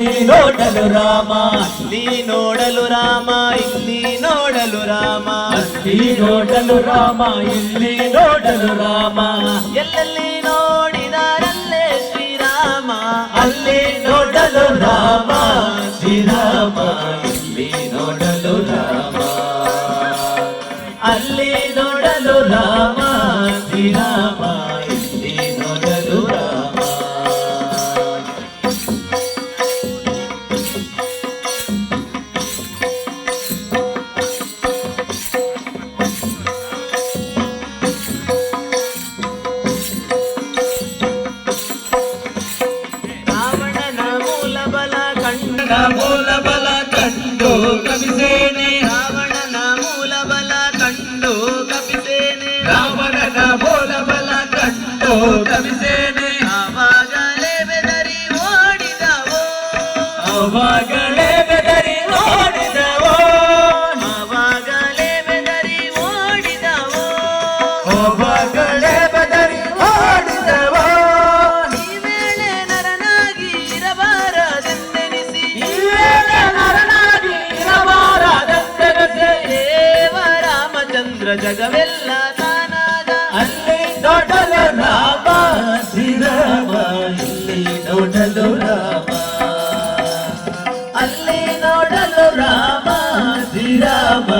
ಇಲ್ಲಿ ನೋಡಲು ರಾಮ ಇಲ್ಲಿ ನೋಡಲು ರಾಮ ಇಲ್ಲಿ ನೋಡಲು ರಾಮ. ಅಲ್ಲಿ ನೋಡಲು ರಾಮ ಇಲ್ಲಿ ನೋಡಲು ರಾಮ. ಎಲ್ಲೆಲ್ಲಿ ನೋಡಿದಾರಲ್ಲೇ ಶ್ರೀರಾಮ? ಅಲ್ಲಿ ನೋಡಲು ರಾಮ ಶ್ರೀರಾಮ ಇಲ್ಲಿ ನೋಡಲು ರಾಮ. ಅಲ್ಲಿ ನೋಡಲು ರಾಮ ಶ್ರೀರಾಮ. ಕಂಡ ಮೂಲ ಬಲ ಕಂಡು ಕವಿಸೇನೆ ರಾವಣನ ಮೂಲ ಬಲ ಕಂಡು ಕಪಿಸೇನೆ. ರಾವಣನ ಮೂಲ ಬಲ ಕಂಡು ಕವಿಸೇನೆ ಆವಾಗಲೇ ಬೆದರಿ ಓಡಿದವೋ. ಅವಾಗಲೇ ರಾಮಚಂದ್ರ ಜಗವೆಲ್ಲ ತಾನಾದ ಅಲ್ಲಿ ನೋಡಲು ರಾಮ ಶ್ರೀರಾಮ ಇಲ್ಲಿ ನೋಡಲು ರಾಮ. ಅಲ್ಲಿ ನೋಡಲು ರಾಮ ಶ್ರೀರಾಮ.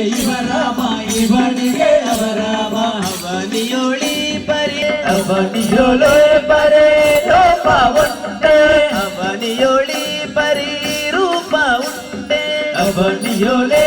ಅವನಿಗೆ ಇವ ರಾಮ ಇವನಿಗೆ ಅವ ರಾಮ ಅವನಿಯೋಳಿ ಪರಿ ಅವನಿಯೊಳೆ ಬರೇ ಲೋಪ ಉಂಟೆ ಅವನಿಯೋಳಿ ಪರಿ ರೂಪ ಉಂಟೆ ಅವನಿಯೊಳೆ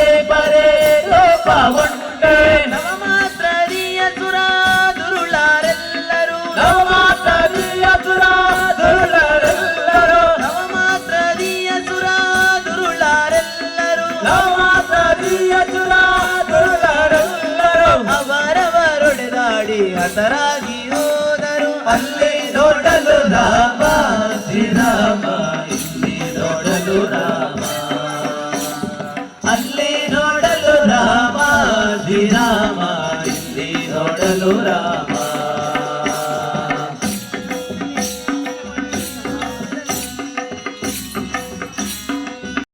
ಹತರಾಗಿ ಹೋದರು. ಅಲ್ಲಿ ನೋಡಲು ರಾಮ. ಶ್ರೀರಾಮ ಇಲ್ಲಿ ನೋಡಲು ರಾಮ. ಅಲ್ಲಿ ನೋಡಲು ರಾಮ. ಶ್ರೀರಾಮ ಇಲ್ಲಿ ನೋಡಲು ರಾಮ.